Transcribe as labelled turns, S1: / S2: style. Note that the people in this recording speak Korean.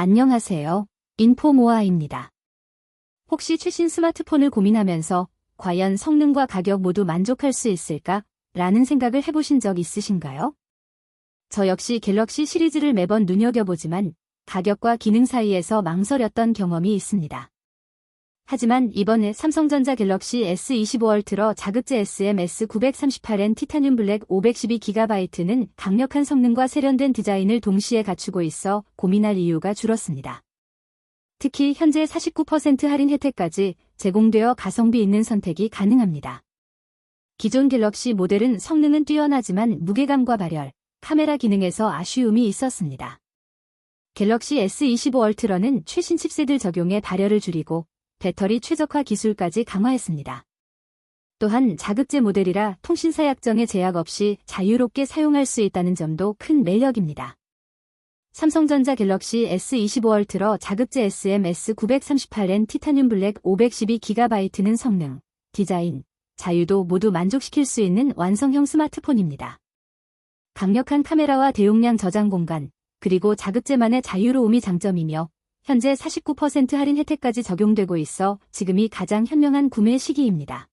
S1: 안녕하세요. 인포모아입니다. 혹시 최신 스마트폰을 고민하면서 과연 성능과 가격 모두 만족할 수 있을까? 라는 생각을 해보신 적 있으신가요? 저 역시 갤럭시 시리즈를 매번 눈여겨보지만 가격과 기능 사이에서 망설였던 경험이 있습니다. 하지만 이번에 삼성전자 갤럭시 S25 얼트러 자급제 SM-S938N 티타늄 블랙 512GB는 강력한 성능과 세련된 디자인을 동시에 갖추고 있어 고민할 이유가 줄었습니다. 특히 현재 49% 할인 혜택까지 제공되어 가성비 있는 선택이 가능합니다. 기존 갤럭시 모델은 성능은 뛰어나지만 무게감과 발열, 카메라 기능에서 아쉬움이 있었습니다. 갤럭시 S25 얼트러는 최신 칩셋을 적용해 발열을 줄이고 배터리 최적화 기술까지 강화했습니다. 또한 자급제 모델이라 통신사 약정의 제약 없이 자유롭게 사용할 수 있다는 점도 큰 매력입니다. 삼성전자 갤럭시 S25 얼트러 자급제 SM-S938N 티타늄 블랙 512GB는 성능, 디자인, 자유도 모두 만족시킬 수 있는 완성형 스마트폰입니다. 강력한 카메라와 대용량 저장 공간, 그리고 자급제만의 자유로움이 장점이며 현재 49% 할인 혜택까지 적용되고 있어 지금이 가장 현명한 구매 시기입니다.